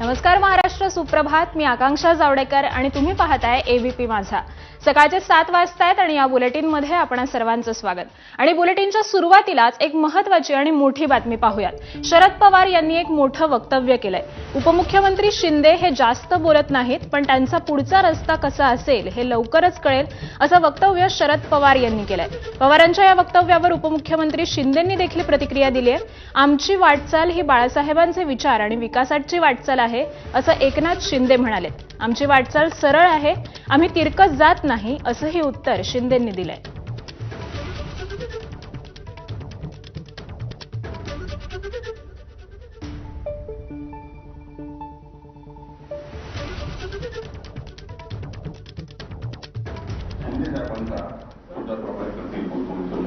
नमस्कार महाराष्ट्र सुप्रभात. मी आकांक्षा जावडेकर आणि तुम्ही पाहताय एबीपी माझा. सकाळचे सात वाजतायत आणि या बुलेटिनमध्ये आपण सर्वांचं स्वागत. आणि बुलेटिनच्या सुरुवातीलाच एक महत्वाची आणि मोठी बातमी पाहूयात. शरद पवार यांनी एक मोठं वक्तव्य केलंय. उपमुख्यमंत्री शिंदे हे जास्त बोलत नाहीत पण त्यांचा पुढचा रस्ता कसा असेल हे लवकरच कळेल असं वक्तव्य शरद पवार यांनी केलंय. पवारांच्या या वक्तव्यावर उपमुख्यमंत्री शिंदेंनी देखील प्रतिक्रिया दिली आहे. आमची वाटचाल ही बाळासाहेबांचे विचार आणि विकासाची वाटचाल आहे असं एकनाथ शिंदे म्हणालेत. आमची वाटचाल सरळ आहे आम्ही तिरकत जात नाही असंही उत्तर शिंदेंनी दिलंय. शिंदे साहेबांचा पुढचा प्रभाव करतील बोलतो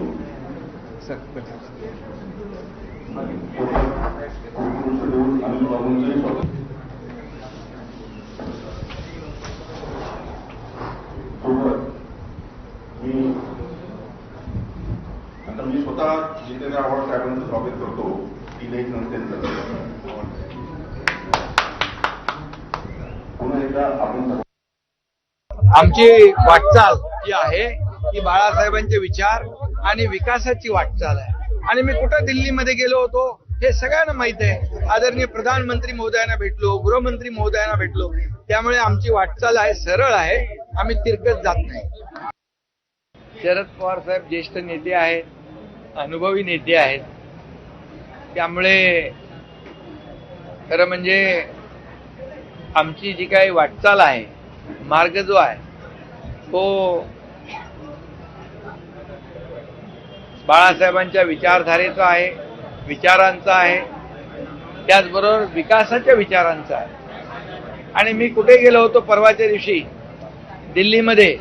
अनिल बाबूंचे स्वागत सोबत मी आता मी स्वतः जितेंद्र आव्हाड साहेबांचं स्वागत करतो. तीनही संस्थेचं पुन्हा एकदा आपण सर्व आमची वाटचाल जी आहे ती बाळासाहेबांचे विचार आणि विकासाची वाटचाल आहे. आणि मी कुठं दिल्लीमध्ये गेलो होतो हे सगळ्यांना माहीत आहे. आदरणीय प्रधानमंत्री महोदयांना भेटलो गृहमंत्री महोदयांना भेटलो. त्यामुळे आमची वाटचाल आहे सरळ आहे. आम्ही तिरकत जात नाही. शरद पवार साहेब ज्येष्ठ नेते आहेत. अनुभवी नेते आहेत. त्यामुळे खरं म्हणजे आमची जी काही वाटचाल आहे मार्ग जो आहे तो बाळासाहेबांच्या विचारधारेचा आहे विचारांचा आहे. त्याचबरोबर विकासाच्या विचारांचा आहे. आणि मी कुठे गेलो होतो परवाच्या दिवशी दिल्लीमध्ये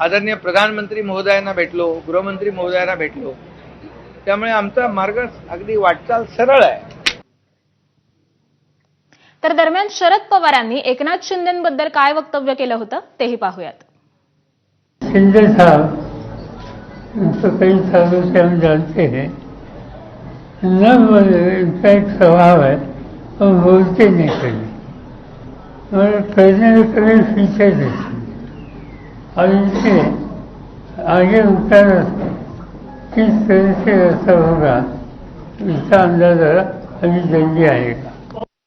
आदरणीय प्रधानमंत्री महोदयांना भेटलो गृहमंत्री महोदयांना भेटलो. त्यामुळे आमचा मार्ग अगदी वाटचाल सरळ आहे. तर दरम्यान शरद पवारांनी एकनाथ शिंदेबद्दल काय वक्तव्य केलं होतं तेही पाहूयात. शिंदे साहब कई सालों से हम जानते हैं। न बोले इनका एक स्वभाव है वो बोलते नहीं कभी। और कहने में कभी पीछे नहीं और आणि आगे असतो रास्ता किस तरह से रास्ता होगा इसका अंदाजा अभी जल्दी आएगा